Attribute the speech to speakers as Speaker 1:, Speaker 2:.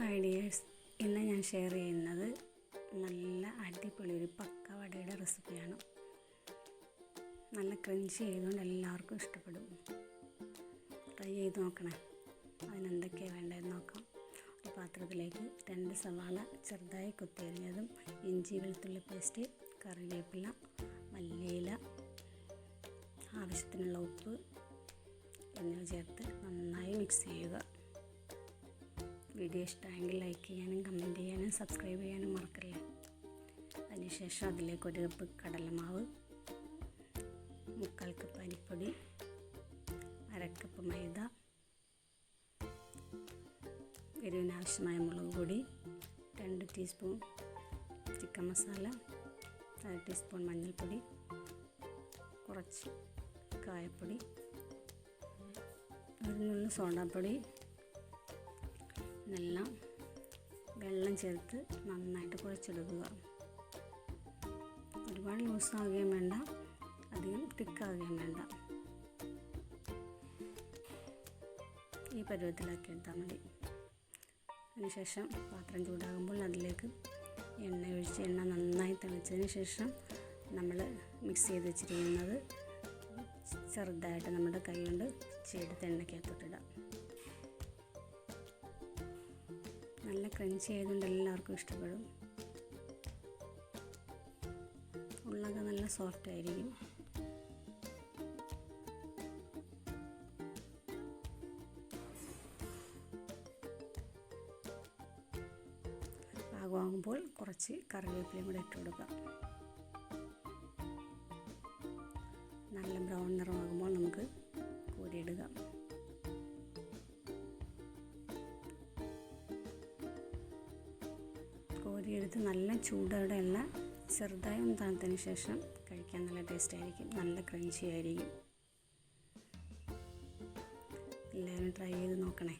Speaker 1: Hi dears ഇന്ന് ഞാൻ share ചെയ്യുന്നത് നല്ല അടിപൊളി ഒരു പക്ക വടയുടെ റെസിപ്പിയാണ്. നല്ല ക്രഞ്ചി ചെയ്തുകൊണ്ട് എല്ലാവർക്കും ഇഷ്ടപ്പെടും. ട്രൈ ചെയ്ത് നോക്കണേ. അതിനെന്തൊക്കെയാണ് വേണ്ടതെന്ന് നോക്കാം. ഒരു പാത്രത്തിലേക്ക് രണ്ട് സവാള ചെറുതായി കുത്തിയരിഞ്ഞതും ഇഞ്ചി വെളുത്തുള്ളി പേസ്റ്റ് കറിവേപ്പില മല്ലിയില ആവശ്യത്തിനുള്ള ഉപ്പ് എന്നിവ ചേർത്ത് നന്നായി മിക്സ് ചെയ്യുക. വീഡിയോ ഇഷ്ടമായെങ്കിൽ ലൈക്ക് ചെയ്യാനും കമന്റ് ചെയ്യാനും സബ്സ്ക്രൈബ് ചെയ്യാനും മറക്കല്ലേ? അതിനുശേഷം അതിലേക്ക് ഒരു കപ്പ് കടലമാവ് മുക്കാൽ കപ്പ് അരിപ്പൊടി അരക്കപ്പ് മൈദ എരിവിനാവശ്യമായ മുളക് പൊടി രണ്ട് ടീസ്പൂൺ ചിക്കൻ മസാല അര ടീസ്പൂൺ മഞ്ഞൾപ്പൊടി കുറച്ച് കായപ്പൊടി അതിനുള്ള നുള്ളു സോഡാപ്പൊടി ഇതെല്ലാം വെള്ളം ചേർത്ത് നന്നായിട്ട് കുഴച്ചെടുക്കുക. ഒരുപാട് ലൂസാവുകയും വേണ്ട അധികം തിക്കാവുകയും വേണ്ട. ഈ പരുവത്തിലാക്കി എടുത്താൽ മതി. അതിനുശേഷം പാത്രം ചൂടാകുമ്പോൾ അതിലേക്ക് എണ്ണ ഒഴിച്ച് എണ്ണ നന്നായി തിളച്ചതിന് ശേഷം നമ്മൾ മിക്സ് ചെയ്ത് വെച്ചിരിക്കുന്നത് ചെറുതായിട്ട് നമ്മുടെ കൈ കൊണ്ട് ചെയ്ത് എണ്ണയ്ക്കകത്തോട്ടിടാം ക്രഞ്ചി ആയതുകൊണ്ട് എല്ലാവർക്കും ഇഷ്ടപ്പെടും. ഉള്ളൊക്കെ നല്ല സോഫ്റ്റ് ആയിരിക്കും. പാകമാകുമ്പോൾ കുറച്ച് കറിവേപ്പിലയും കൂടെ ഇട്ട് കൊടുക്കാം കോരിയെടുത്ത് നല്ല ചൂടോടെ അല്ല ചെറുതായി ഒന്ന് തണുത്തതിന് ശേഷം കഴിക്കാൻ നല്ല ടേസ്റ്റ് ആയിരിക്കും. നല്ല ക്രഞ്ചി ആയിരിക്കും. എല്ലാവരും ട്രൈ ചെയ്ത് നോക്കണേ.